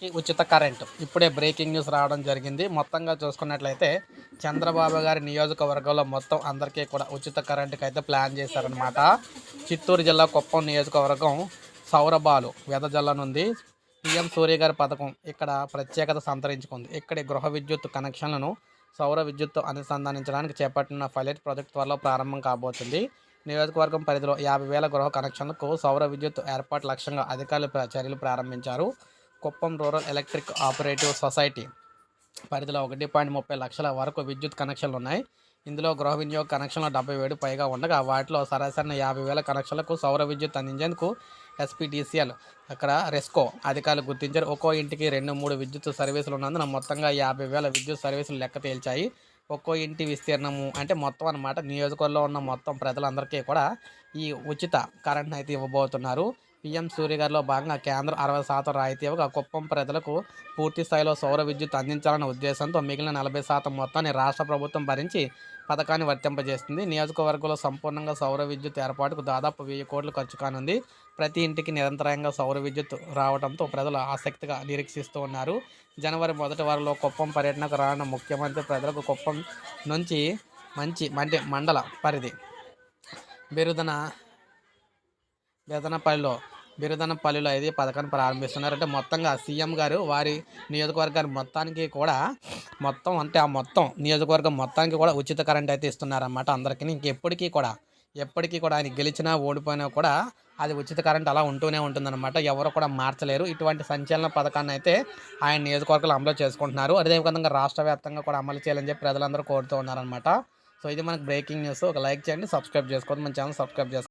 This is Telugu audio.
కి ఉచిత కరెంటు. ఇప్పుడే బ్రేకింగ్ న్యూస్ రావడం జరిగింది. మొత్తంగా చూసుకున్నట్లయితే చంద్రబాబు గారి నియోజకవర్గంలో మొత్తం అందరికీ కూడా ఉచిత కరెంటుకి అయితే ప్లాన్ చేశారనమాట చిత్తూరు జిల్లా కుప్పం నియోజకవర్గం సౌరబాలు వెదజల్లనుంది. పిఎం సూర్య గారి పథకం ఇక్కడ ప్రత్యేకత సంతరించుకుంది. ఇక్కడి గృహ విద్యుత్ కనెక్షన్లను సౌర విద్యుత్తు అనుసంధానించడానికి చేపట్టిన పైలట్ ప్రాజెక్ట్ త్వరలో ప్రారంభం కాబోతుంది. నియోజకవర్గం పరిధిలో యాభై వేల గృహ కనెక్షన్లకు సౌర విద్యుత్ ఏర్పాటు లక్ష్యంగా అధికారులు చర్యలు ప్రారంభించారు. Kuppam rural electric operative society పరిధిలో ఒకటి పాయింట్ ముప్పై లక్షల వరకు విద్యుత్ కనెక్షన్లు ఉన్నాయి. ఇందులో గృహ వినియోగ కనెక్షన్లు డెబ్బై ఏడు పైగా ఉండగా వాటిలో సరాసరిన యాభై వేల కనెక్షన్లకు సౌర విద్యుత్ అందించేందుకు ఎస్పీటీసీఎల్ అక్కడ రెస్కో అధికారులు గుర్తించారు. ఒక్కో ఇంటికి రెండు మూడు విద్యుత్ సర్వీసులు ఉన్నందున మొత్తంగా యాభై వేల విద్యుత్ సర్వీసులు లెక్క తేల్చాయి. ఒక్కో ఇంటి విస్తీర్ణము అంటే మొత్తం అన్నమాట. నియోజకవర్గంలో ఉన్న మొత్తం ప్రజలందరికీ కూడా ఈ ఉచిత కరెంట్ని అయితే ఇవ్వబోతున్నారు. పీఎం సూర్య గారిలో భాగంగా కేంద్రం అరవై శాతం రాయితీ ఇవ్వగా కుప్పం ప్రజలకు పూర్తి స్థాయిలో సౌర విద్యుత్ అందించాలన్న ఉద్దేశంతో మిగిలిన నలభై శాతం మొత్తాన్ని రాష్ట్ర ప్రభుత్వం భరించి పథకాన్ని వర్తింపజేస్తుంది. నియోజకవర్గంలో సంపూర్ణంగా సౌర విద్యుత్ ఏర్పాటుకు దాదాపు వెయ్యి కోట్లు ఖర్చు కానుంది. ప్రతి ఇంటికి నిరంతరంగా సౌర విద్యుత్ రావడంతో ప్రజలు ఆసక్తిగా నిరీక్షిస్తూ ఉన్నారు. జనవరి మొదటి వారంలో కుప్పం పర్యటనకు రానున్న ముఖ్యమంత్రి ప్రజలకు కుప్పం నుంచి మంచి మంచి మండల పరిధి బిరుదన బిరుదనపల్లిలో బిరుదనపల్లిలో అయితే పథకాన్ని ప్రారంభిస్తున్నారు. అంటే మొత్తంగా సీఎం గారు వారి నియోజకవర్గాన్ని మొత్తానికి కూడా మొత్తం అంటే ఆ మొత్తం నియోజకవర్గం మొత్తానికి కూడా ఉచిత కరెంట్ అయితే ఇస్తున్నారన్నమాట అందరికీ. ఇంకెప్పటికీ కూడా ఎప్పటికీ కూడా ఆయన గెలిచినా ఓడిపోయినా కూడా అది ఉచిత కరెంట్ అలా ఉంటూనే ఉంటుందన్నమాట. ఎవరు కూడా మార్చలేరు. ఇటువంటి సంచలన పథకాన్ని అయితే ఆయన నియోజకవర్గాలు అమలు చేసుకుంటున్నారు. అదేవిధంగా రాష్ట్ర వ్యాప్తంగా కూడా అమలు చేయాలని చెప్పి ప్రజలందరూ కోరుతూ ఉన్నారనమాట సో ఇది మనకు బ్రేకింగ్ న్యూస్. ఒక లైక్ చేయండి సబ్స్క్రైబ్ చేసుకోండి మన ఛానల్ సబ్స్క్రైబ్ చేసుకోండి.